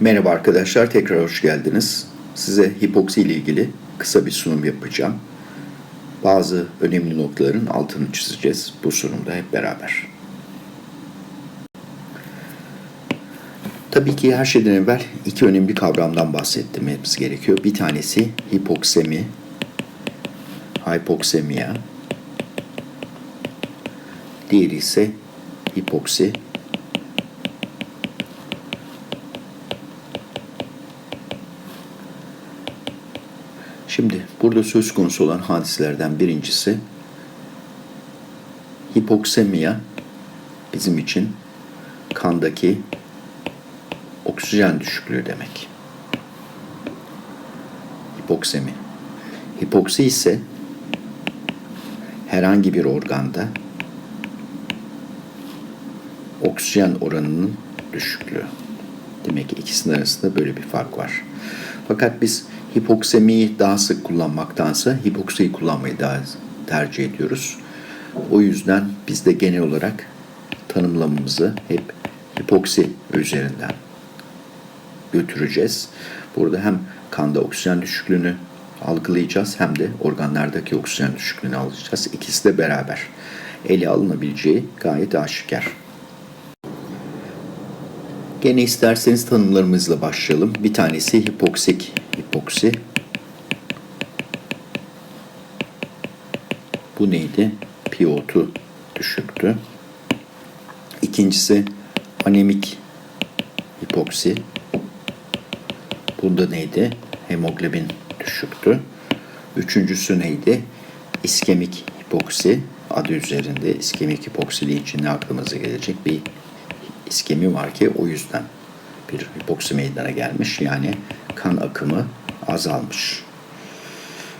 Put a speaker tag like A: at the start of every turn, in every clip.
A: Merhaba arkadaşlar, tekrar hoş geldiniz. Size hipoksi ile ilgili kısa bir sunum yapacağım. Bazı önemli noktaların altını çizeceğiz bu sunumda hep beraber. Tabii ki her şeyden evvel iki önemli kavramdan bahsetmemiz gerekiyor. Bir tanesi hipoksemi, hypoksemiya. Diğeri ise hipoksi, Şimdi burada söz konusu olan hadiselerden birincisi hipoksemiya bizim için kandaki oksijen düşüklüğü demek. Hipoksemi. Hipoksi ise herhangi bir organda oksijen oranının düşüklüğü. Demek ki ikisinin arasında böyle bir fark var. Fakat biz hipoksemiyi daha sık kullanmaktansa hipoksiyi kullanmayı daha tercih ediyoruz. O yüzden biz de genel olarak tanımlamamızı hep hipoksi üzerinden götüreceğiz. Burada hem kanda oksijen düşüklüğünü algılayacağız hem de organlardaki oksijen düşüklüğünü alacağız. İkisi de beraber ele alınabileceği gayet aşikar. Gene isterseniz tanımlarımızla başlayalım. Bir tanesi hipoksik hipoksi. Bu neydi? PO2 düşüktü. İkincisi anemik hipoksi. Bunda neydi? Hemoglobin düşüktü. Üçüncüsü neydi? İskemik hipoksi. Adı üzerinde iskemik hipoksi deyince ne aklımıza gelecek? Bir iskemi var ki o yüzden bir hipoksi meydana gelmiş. Yani kan akımı azalmış.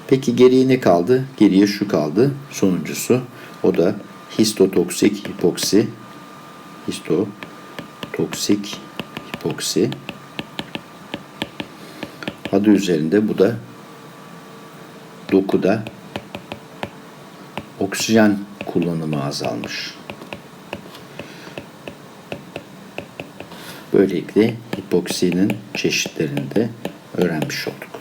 A: Peki geriye ne kaldı? Geriye şu kaldı. Sonuncusu o da histotoksik hipoksi. Histotoksik hipoksi. Adı üzerinde bu da dokuda oksijen kullanımı azalmış. Böylelikle hipoksinin çeşitlerini de öğrenmiş olduk.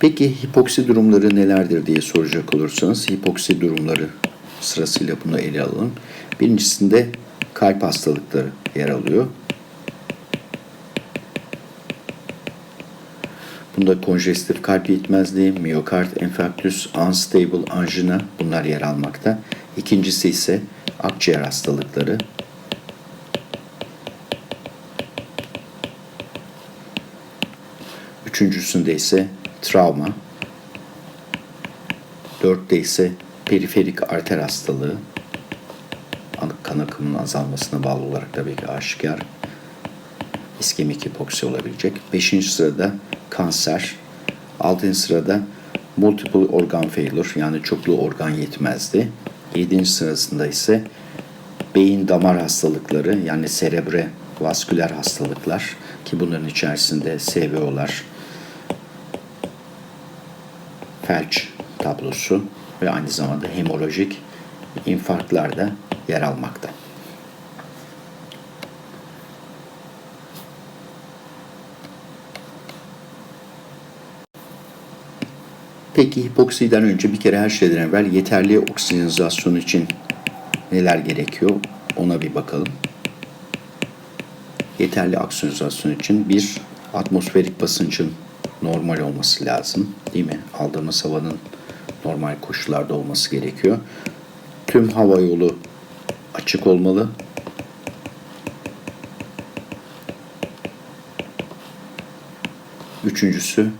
A: Peki hipoksi durumları nelerdir diye soracak olursanız hipoksi durumları sırasıyla bunu ele alalım. Birincisinde kalp hastalıkları yer alıyor. Bunda konjestif kalp yetmezliği, miyokard enfarktüs, unstable anjina bunlar yer almakta. İkincisi ise akciğer hastalıkları. Üçüncüsünde ise travma. Dörtte ise periferik arter hastalığı. Kan akımının azalmasına bağlı olarak tabii ki aşikar. İskemik hipoksi olabilecek. Beşinci sırada kanser. Altıncı sırada multiple organ failure yani çoklu organ yetmezdi. Yedinci sırasında ise beyin damar hastalıkları yani serebre vasküler hastalıklar ki bunların içerisinde SVO'lar, felç tablosu ve aynı zamanda hemolojik infarktlar da yer almakta. Peki hipoksiden önce bir kere her şeyden evvel yeterli oksijenizasyon için neler gerekiyor ona bir bakalım. Yeterli oksijenizasyon için bir atmosferik basıncın normal olması lazım. Değil mi? Aldığımız havanın normal koşullarda olması gerekiyor. Tüm hava yolu açık olmalı. Üçüncüsü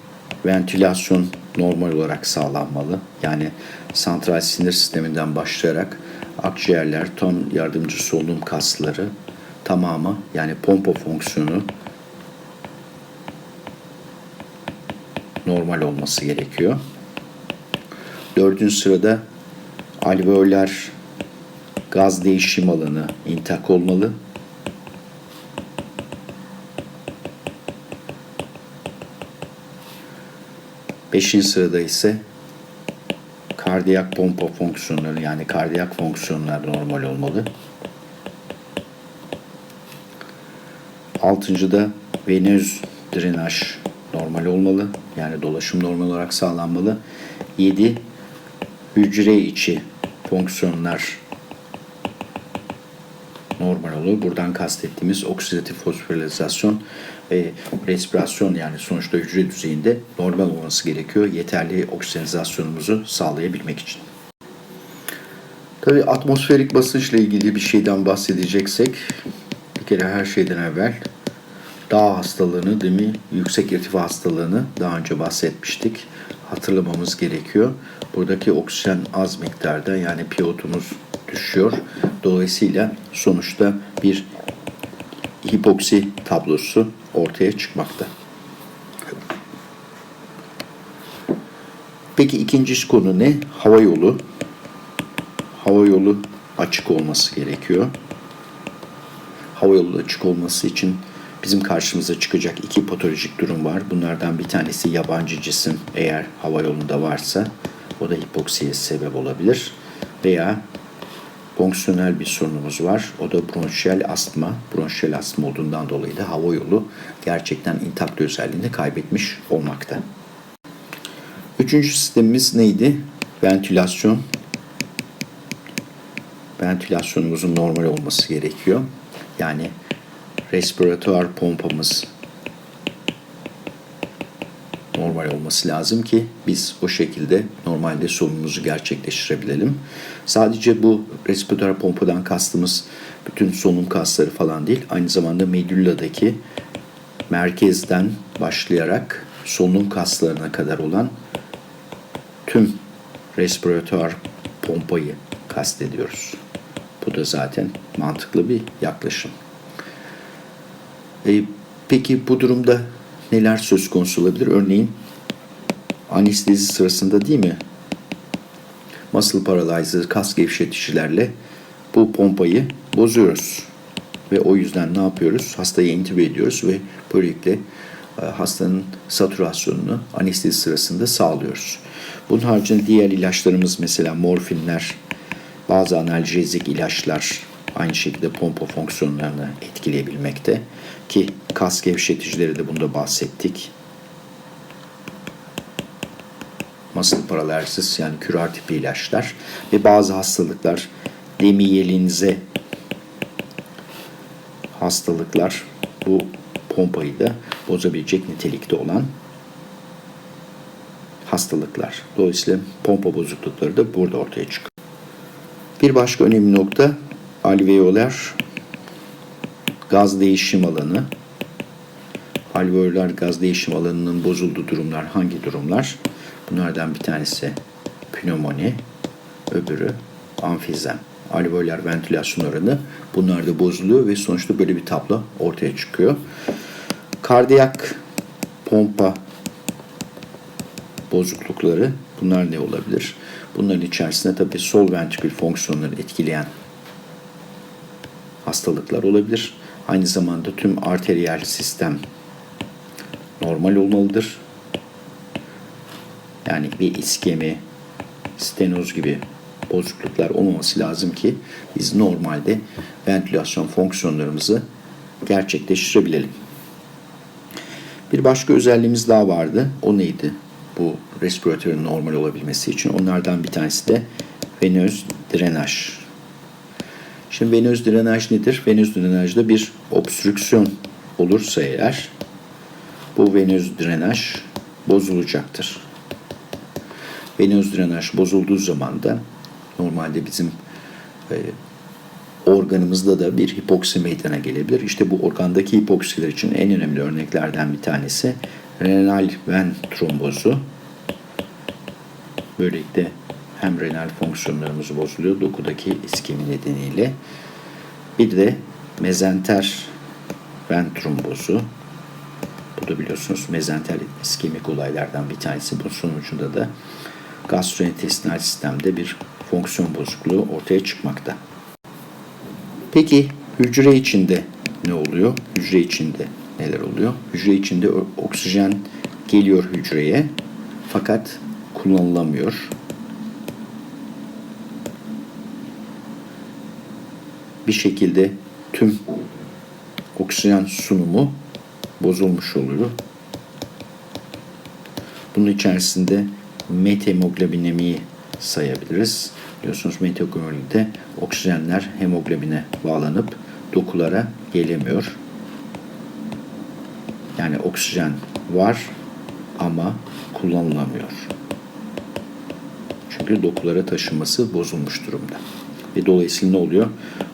A: ventilasyon normal olarak sağlanmalı. Yani santral sinir sisteminden başlayarak akciğerler, ton yardımcı solunum kasları tamamı yani pompa fonksiyonu normal olması gerekiyor. Dördüncü sırada alveoler gaz değişim alanı intak olmalı. Beşinci sırada ise Kardiyak pompa fonksiyonları yani kardiyak fonksiyonlar normal olmalı. Altıncıda venöz drenaj normal olmalı. Yani dolaşım normal olarak sağlanmalı. 7. Hücre içi fonksiyonlar normal olur. Buradan kastettiğimiz oksidatif fosforilizasyon ve respirasyon yani sonuçta hücre düzeyinde normal olması gerekiyor. Yeterli oksijenizasyonumuzu sağlayabilmek için. Tabii atmosferik basınçla ilgili bir şeyden bahsedeceksek bir kere her şeyden evvel dağ hastalığını değil mi? Yüksek irtifa hastalığını daha önce bahsetmiştik. Hatırlamamız gerekiyor. Buradaki oksijen az miktarda yani piyotumuz düşüyor. Dolayısıyla sonuçta bir hipoksi tablosu ortaya çıkmakta. Peki ikinci konu ne? Hava yolu. Hava yolu açık olması gerekiyor. Hava yolu açık olması için bizim karşımıza çıkacak iki patolojik durum var. Bunlardan bir tanesi yabancı cisim eğer hava yolunda varsa o da hipoksiye sebep olabilir. Veya fonksiyonel bir sorunumuz var. O da bronşiyel astma. Bronşiyel astma olduğundan dolayı da hava yolu gerçekten intakt özelliğini kaybetmiş olmakta. Üçüncü sistemimiz neydi? Ventilasyon. Ventilasyonumuzun normal olması gerekiyor. Yani respiratuar pompamız normal olması lazım ki biz o şekilde normalde solunumumuzu gerçekleştirebilelim. Sadece bu respiratuar pompadan kastımız bütün solunum kasları falan değil. Aynı zamanda medulla'daki merkezden başlayarak solunum kaslarına kadar olan tüm respiratuar pompayı kastediyoruz. Bu da zaten mantıklı bir yaklaşım. E, peki bu durumda neler söz konusu olabilir? Örneğin anestezi sırasında değil mi? Muscle paralyzer, kas gevşeticilerle bu pompayı bozuyoruz. Ve o yüzden ne yapıyoruz? Hastayı intübe ediyoruz ve böylelikle e, hastanın satürasyonunu anestezi sırasında sağlıyoruz. Bunun haricinde diğer ilaçlarımız mesela morfinler, bazı analjezik ilaçlar aynı şekilde pompa fonksiyonlarını etkileyebilmekte ki kas gevşeticileri de bunda bahsettik. Muscle paralysis yani kürar tipi ilaçlar ve bazı hastalıklar demiyelinize hastalıklar bu pompayı da bozabilecek nitelikte olan hastalıklar. Dolayısıyla pompa bozuklukları da burada ortaya çıkıyor. Bir başka önemli nokta alveolar gaz değişim alanı. Alveolar gaz değişim alanının bozulduğu durumlar hangi durumlar? Bunlardan bir tanesi pnömoni, öbürü amfizem. Alveolar ventilasyon oranı bunlar da bozuluyor ve sonuçta böyle bir tablo ortaya çıkıyor. Kardiyak pompa bozuklukları bunlar ne olabilir? Bunların içerisinde tabii sol ventrikül fonksiyonları etkileyen hastalıklar olabilir. Aynı zamanda tüm arteriyel sistem normal olmalıdır. Yani bir iskemi, stenoz gibi bozukluklar olmaması lazım ki biz normalde ventilasyon fonksiyonlarımızı gerçekleştirebilelim. Bir başka özelliğimiz daha vardı. O neydi? Bu respiratörün normal olabilmesi için. Onlardan bir tanesi de venöz drenaj. Şimdi venöz drenaj nedir? Venöz drenajda bir obstrüksiyon olursa eğer bu venöz drenaj bozulacaktır. Venöz drenaj bozulduğu zaman da normalde bizim e, organımızda da bir hipoksi meydana gelebilir. İşte bu organdaki hipoksiler için en önemli örneklerden bir tanesi renal ven trombozu. Böylelikle hem renal fonksiyonlarımız bozuluyor dokudaki iskemi nedeniyle. Bir de mezenter ven trombozu. Bu da biliyorsunuz mezentel iskemik olaylardan bir tanesi. Bu sonucunda da gastrointestinal sistemde bir fonksiyon bozukluğu ortaya çıkmakta. Peki hücre içinde ne oluyor? Hücre içinde neler oluyor? Hücre içinde oksijen geliyor hücreye fakat kullanılamıyor. Bir şekilde tüm oksijen sunumu bozulmuş oluyor. Bunun içerisinde methemoglobinemiyi sayabiliriz. Biliyorsunuz metokonolide oksijenler hemoglobine bağlanıp dokulara gelemiyor. Yani oksijen var ama kullanılamıyor. Çünkü dokulara taşınması bozulmuş durumda. Ve dolayısıyla ne oluyor?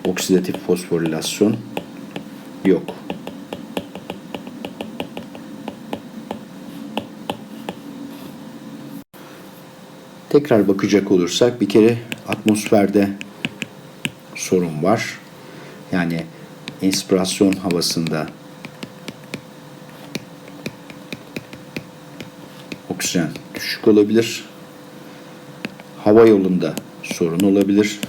A: Oksidatif fosforilasyon yok. Tekrar bakacak olursak bir kere atmosferde sorun var. Yani inspirasyon havasında oksijen düşük olabilir. Hava yolunda sorun olabilir.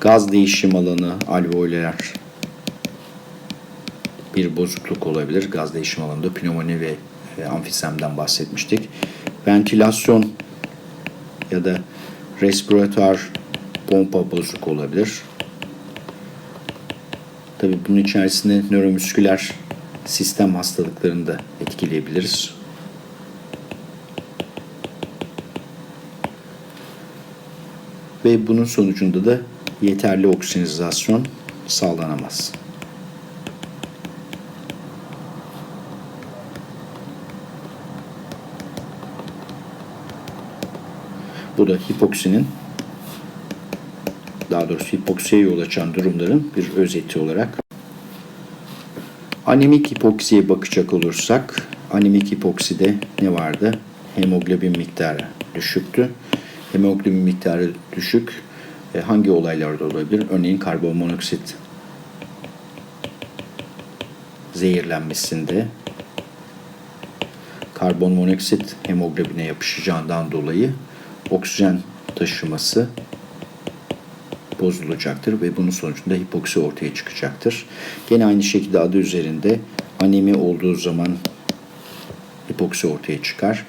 A: Gaz değişim alanı, alveoller bir bozukluk olabilir. Gaz değişim alanında pnömoni ve amfisemden bahsetmiştik. Ventilasyon ya da respiratör pompa bozuk olabilir. Tabii bunun içerisinde nöromüsküler sistem hastalıklarını da etkileyebiliriz. Ve bunun sonucunda da yeterli oksijenizasyon sağlanamaz. Bu da hipoksinin daha doğrusu hipoksiye yol açan durumların bir özeti olarak. Anemik hipoksiye bakacak olursak, anemik hipokside ne vardı? Hemoglobin miktarı düşüktü. Hemoglobin miktarı düşük e, hangi olaylarda olabilir? Örneğin karbonmonoksit zehirlenmesinde karbonmonoksit hemoglobine yapışacağından dolayı oksijen taşıması bozulacaktır ve bunun sonucunda hipoksi ortaya çıkacaktır. Gene aynı şekilde adı üzerinde anemi olduğu zaman hipoksi ortaya çıkar.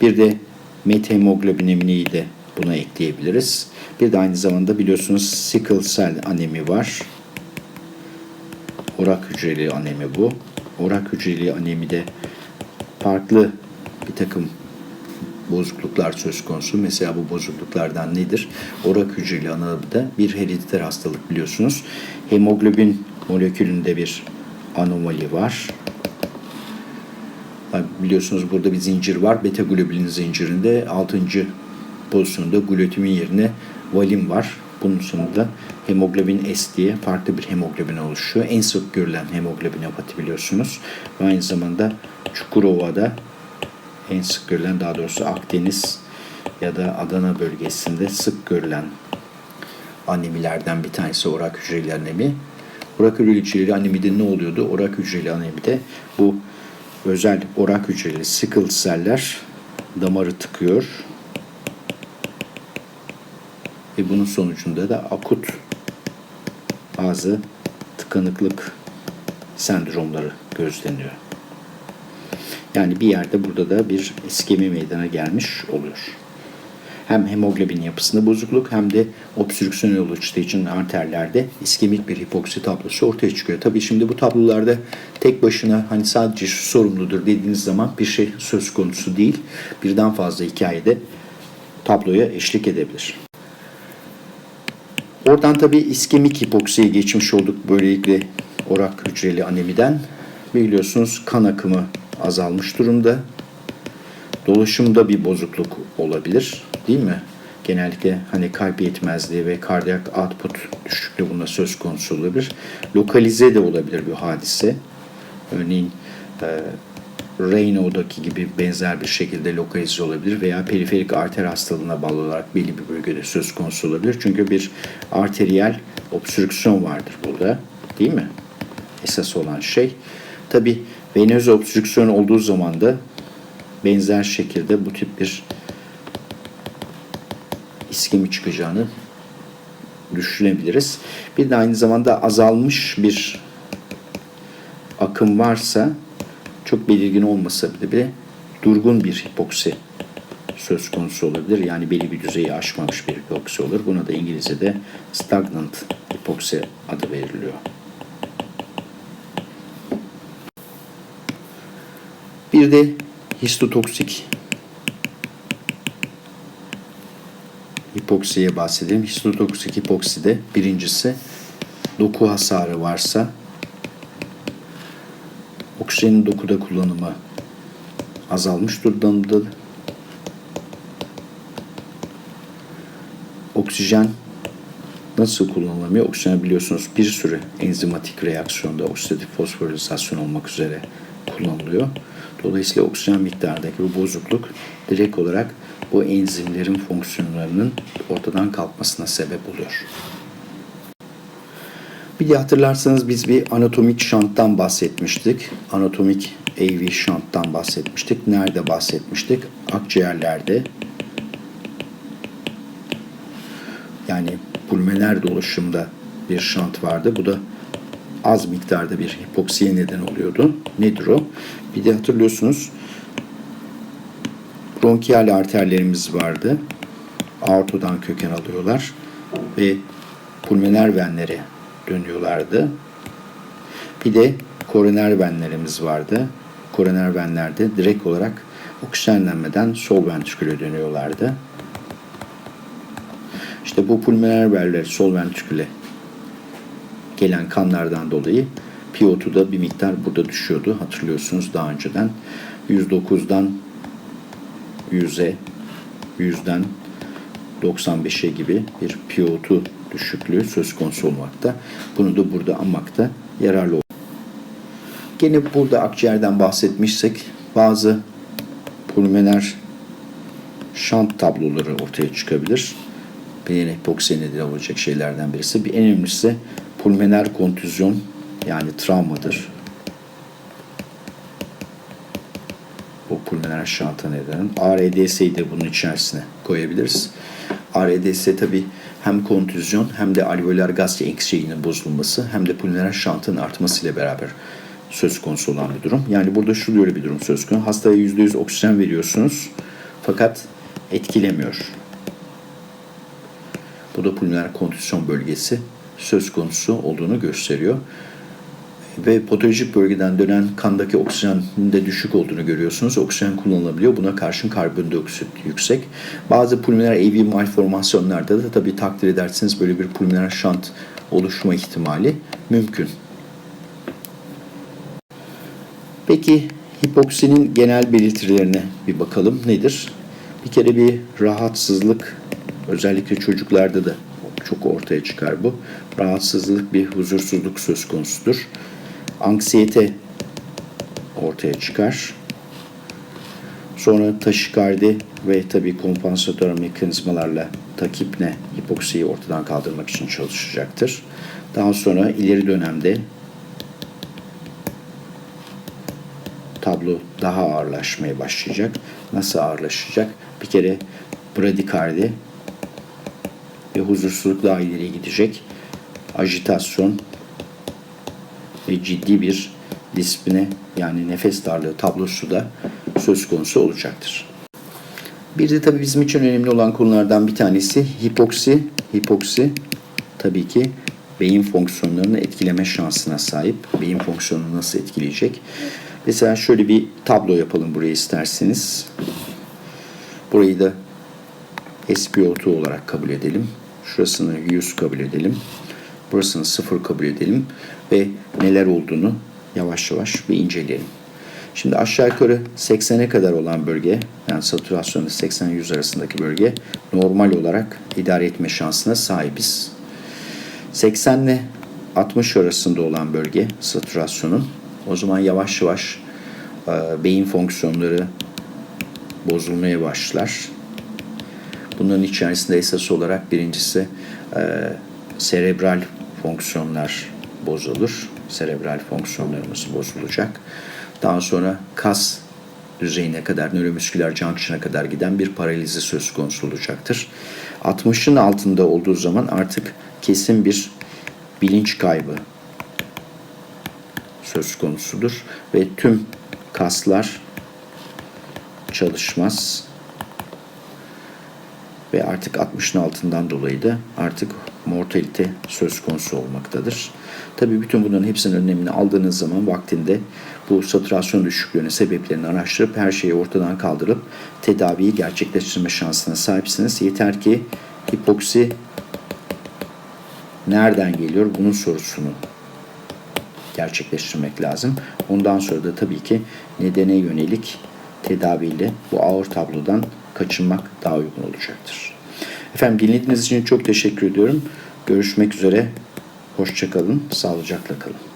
A: Bir de methemoglobinemiyi de buna ekleyebiliriz. Bir de aynı zamanda biliyorsunuz sickle cell anemi var. Orak hücreli anemi bu. Orak hücreli anemide farklı bir takım bozukluklar söz konusu. Mesela bu bozukluklardan nedir? Orak hücreli anemide bir herediter hastalık biliyorsunuz. Hemoglobin molekülünde bir anomali var. Biliyorsunuz burada bir zincir var. Beta globulin zincirinde 6. pozisyonda glutamin yerine valin var. Bunun sonunda hemoglobin S diye farklı bir hemoglobin oluşuyor. En sık görülen hemoglobinopati biliyorsunuz. Ve aynı zamanda Çukurova'da en sık görülen daha doğrusu Akdeniz ya da Adana bölgesinde sık görülen anemilerden bir tanesi orak hücreli anemi. Orak hücreli anemide ne oluyordu? Orak hücreli anemide bu özel orak hücreli sickle seller damarı tıkıyor. Ve bunun sonucunda da akut bazı tıkanıklık sendromları gözleniyor. Yani bir yerde burada da bir iskemi meydana gelmiş oluyor. Hem hemoglobin yapısında bozukluk hem de obstrüksiyon yolu için arterlerde iskemik bir hipoksi tablosu ortaya çıkıyor. Tabii şimdi bu tablolarda tek başına hani sadece şu sorumludur dediğiniz zaman bir şey söz konusu değil. Birden fazla hikayede tabloya eşlik edebilir. Oradan tabii iskemik hipoksiye geçmiş olduk böylelikle orak hücreli anemiden. Biliyorsunuz kan akımı azalmış durumda. Dolaşımda bir bozukluk olabilir değil mi? Genellikle hani kalp yetmezliği ve kardiyak output düşüklüğü bunda söz konusu olabilir. Lokalize de olabilir bir hadise. Örneğin e, Raynaud'daki gibi benzer bir şekilde lokalize olabilir veya periferik arter hastalığına bağlı olarak belli bir bölgede söz konusu olabilir. Çünkü bir arteriyel obstrüksiyon vardır burada değil mi? Esas olan şey. Tabi venöz obstrüksiyon olduğu zaman da benzer şekilde bu tip bir iskemi çıkacağını düşünebiliriz. Bir de aynı zamanda azalmış bir akım varsa çok belirgin olmasa bile durgun bir hipoksi söz konusu olabilir. Yani belli bir düzeyi aşmamış bir hipoksi olur. Buna da İngilizce'de stagnant hipoksi adı veriliyor. Bir de histotoksik hipoksiye bahsedelim. Histotoksik hipokside birincisi doku hasarı varsa oksijenin dokuda kullanımı azalmış durumda. Oksijen nasıl kullanılamıyor? Oksijen biliyorsunuz bir sürü enzimatik reaksiyonda oksidatif fosforilizasyon olmak üzere kullanılıyor. Dolayısıyla oksijen miktarındaki bu bozukluk direkt olarak bu enzimlerin fonksiyonlarının ortadan kalkmasına sebep oluyor. Bir de hatırlarsanız biz bir anatomik şanttan bahsetmiştik. Anatomik AV şanttan bahsetmiştik. Nerede bahsetmiştik? Akciğerlerde. Yani pulmoner dolaşımda bir şant vardı. Bu da az miktarda bir hipoksiye neden oluyordu. Nedir o? Bir de hatırlıyorsunuz bronkiyal arterlerimiz vardı. Aortodan köken alıyorlar ve pulmoner venlere dönüyorlardı. Bir de koroner venlerimiz vardı. Koroner venlerde direkt olarak oksijenlenmeden sol ventriküle dönüyorlardı. İşte bu pulmoner venler sol ventriküle gelen kanlardan dolayı PO2'da bir miktar burada düşüyordu. Hatırlıyorsunuz daha önceden. 109'dan 100'e, 100'den 95'e gibi bir PO2 düşüklüğü söz konusu olmakta. Bunu da burada anmakta yararlı olur. Gene burada akciğerden bahsetmişsek bazı pulmoner şant tabloları ortaya çıkabilir. Bir hipoksiye nedeni olacak şeylerden birisi. Bir en önemlisi pulmoner kontüzyon yani travmadır. Bu pulmoner şanta neden. ARDS'yi de bunun içerisine koyabiliriz. ARDS tabi hem kontüzyon hem de alveolar gaz ekşiğinin bozulması hem de pulmoner şantın artmasıyla beraber söz konusu olan bir durum. Yani burada şu böyle bir durum söz konusu. Hastaya %100 oksijen veriyorsunuz fakat etkilemiyor. Bu da pulmoner kontüzyon bölgesi söz konusu olduğunu gösteriyor. Ve patolojik bölgeden dönen kandaki oksijenin de düşük olduğunu görüyorsunuz. Oksijen kullanılabiliyor. Buna karşın karbondioksit yüksek. Bazı pulmoner AV malformasyonlarda da tabii takdir ederseniz böyle bir pulmoner şant oluşma ihtimali mümkün. Peki hipoksinin genel belirtilerine bir bakalım. Nedir? Bir kere bir rahatsızlık özellikle çocuklarda da çok ortaya çıkar bu. Rahatsızlık bir huzursuzluk söz konusudur. Anksiyete ortaya çıkar. Sonra taşikardi ve tabi kompansatör mekanizmalarla takipne hipoksiyi ortadan kaldırmak için çalışacaktır. Daha sonra ileri dönemde tablo daha ağırlaşmaya başlayacak. Nasıl ağırlaşacak? Bir kere bradikardi ve huzursuzluk daha ileriye gidecek. Ajitasyon ve ciddi bir dispine yani nefes darlığı tablosu da söz konusu olacaktır. Bir de tabii bizim için önemli olan konulardan bir tanesi hipoksi. Hipoksi tabii ki beyin fonksiyonlarını etkileme şansına sahip. Beyin fonksiyonunu nasıl etkileyecek? Mesela şöyle bir tablo yapalım buraya isterseniz. Burayı da SpO2 olarak kabul edelim. Şurasını 100 kabul edelim. Burasını 0 kabul edelim. Ve neler olduğunu yavaş yavaş bir inceleyelim. Şimdi aşağı yukarı 80'e kadar olan bölge, yani satürasyonu 80-100 arasındaki bölge normal olarak idare etme şansına sahibiz. 80 ile 60 arasında olan bölge satürasyonun o zaman yavaş yavaş e, beyin fonksiyonları bozulmaya başlar. Bunların içerisinde esas olarak birincisi e, serebral fonksiyonlar bozulur. Serebral fonksiyonlarımız bozulacak. Daha sonra kas düzeyine kadar, nöromüsküler junction'a kadar giden bir paralizi söz konusu olacaktır. 60'ın altında olduğu zaman artık kesin bir bilinç kaybı söz konusudur ve tüm kaslar çalışmaz ve artık 60'ın altından dolayı da artık mortalite söz konusu olmaktadır. Tabii bütün bunların hepsinin önlemini aldığınız zaman vaktinde bu saturasyon düşüklüğünün sebeplerini araştırıp her şeyi ortadan kaldırıp tedaviyi gerçekleştirme şansına sahipsiniz. Yeter ki hipoksi nereden geliyor bunun sorusunu gerçekleştirmek lazım. Ondan sonra da tabii ki nedene yönelik tedaviyle bu ağır tablodan kaçınmak daha uygun olacaktır. Efendim dinlediğiniz için çok teşekkür ediyorum. Görüşmek üzere. Hoşçakalın. Sağlıcakla kalın.